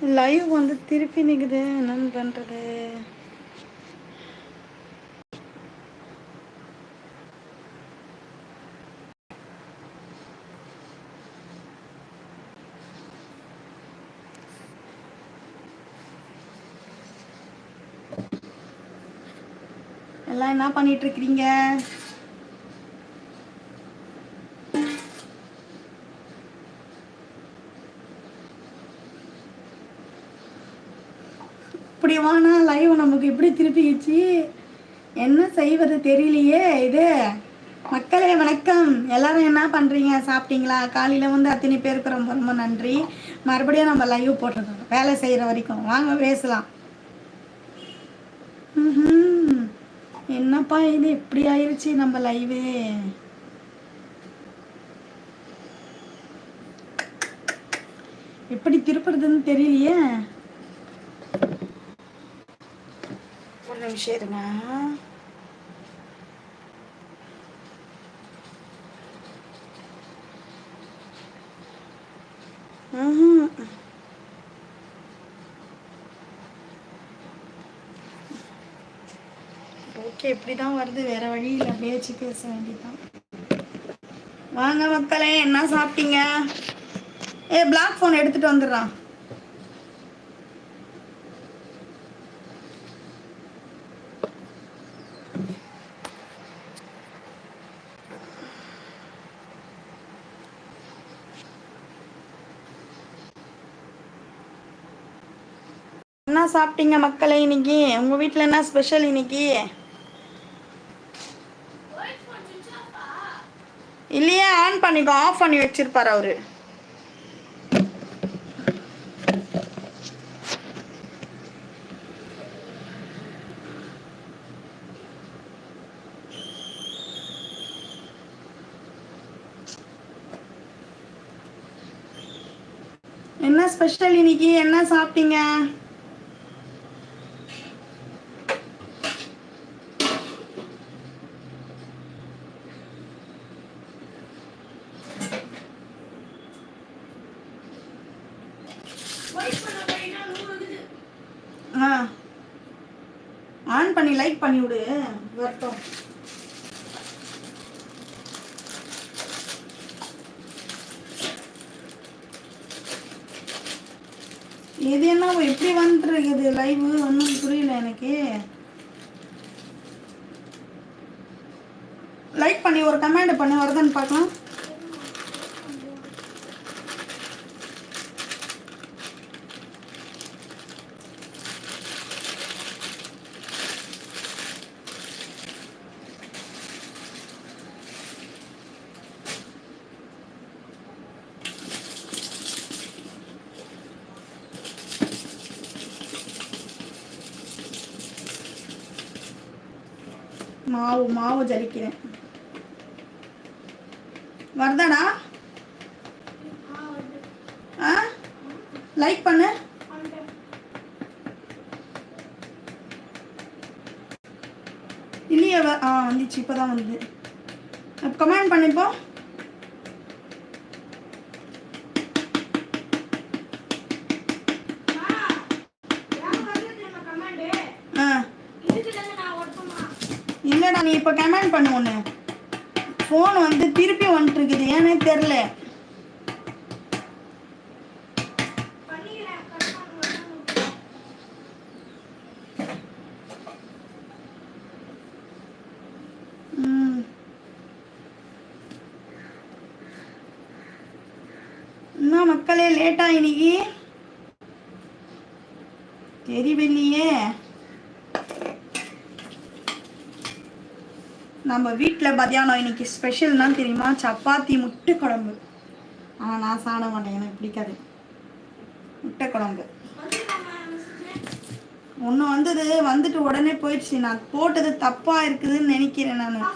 Live வந்து திருப்பி நிற்குது என்னன்னு பண்ணுறது எல்லாம் என்ன பண்ணிட்டு இருக்கிறீங்க? இப்படி வானா லைவ் நமக்கு எப்படி திருப்பிக்கிச்சு என்ன செய்வது தெரியலையே இது. மக்களே வணக்கம். எல்லாரும் என்ன பண்ணுறீங்க சாப்பிட்டீங்களா? காலையில் வந்து அத்தனை பேருக்கு ரொம்ப ரொம்ப நன்றி. மறுபடியும் நம்ம லைவ் போட்டிருக்கோம் வேலை செய்கிற வரைக்கும். வாங்க பேசலாம். என்னப்பா இது? இப்படி ஆயிருச்சு நம்ம லைவே எப்படி திருப்புறதுன்னு தெரியலையே. நிமிஷம் இருங்க ஓகே இப்படி தான் வருது. வேற வழி இல்லை. பேச்சு பேச வேண்டியதுதான். வாங்க மக்களே என்ன சாப்பிட்டீங்க? ஏ பிளாக் ஃபோன் எடுத்துட்டு வந்துடுறான் என்ன சாப்பிட்டீங்க மக்களை இன்னைக்கு? உங்க வீட்டில் என்ன ஸ்பெஷல் இன்னைக்கு? இல்லையே ஆன் பண்ணிக்கோ ஆஃப் பண்ணி வச்சிருப்பாரு அவரு. என்ன ஸ்பெஷல் இன்னைக்கு? என்ன சாப்பிட்டீங்க? ஆ. ஆன் பண்ணி லைக் பண்ணி விடு. வரட்டும் இது என்ன எப்படி வந்துருக்குது லைவ் ஒன்றும் புரியல எனக்கு. லைக் பண்ணி ஒரு கமெண்ட் பண்ணி வருதான்னு பார்க்கலாம். மாவு மாவு ஜலிக்கிறேன். வருதாடா? ஆ? லைக் பண்ணு. இல்லையே ஆ வந்துச்சு இப்போதான் வந்து கமெண்ட் பண்ணிப்போம் இல்லைடா நீ இப்போ கமெண்ட் பண்ணு ஒன்று ஃபோன் வந்து திருப்பி வந்துட்டு இருக்குது ஏன்னே தெரில என்ன மக்களே லேட்டா இன்னைக்கு? தெரியவில்லையே நம்ம வீட்டில் மத்தியானம் இன்னைக்கு ஸ்பெஷல்னா தெரியுமா? சப்பாத்தி முட்டை குழம்பு. ஆனால் நான் சாப்பிட மாட்டேன். எனக்கு பிடிக்காது. முட்டை குழம்பு. ஒன்று வந்தது வந்துட்டு உடனே போயிடுச்சு. நான் போட்டது தப்பாக இருக்குதுன்னு நினைக்கிறேன் நான்.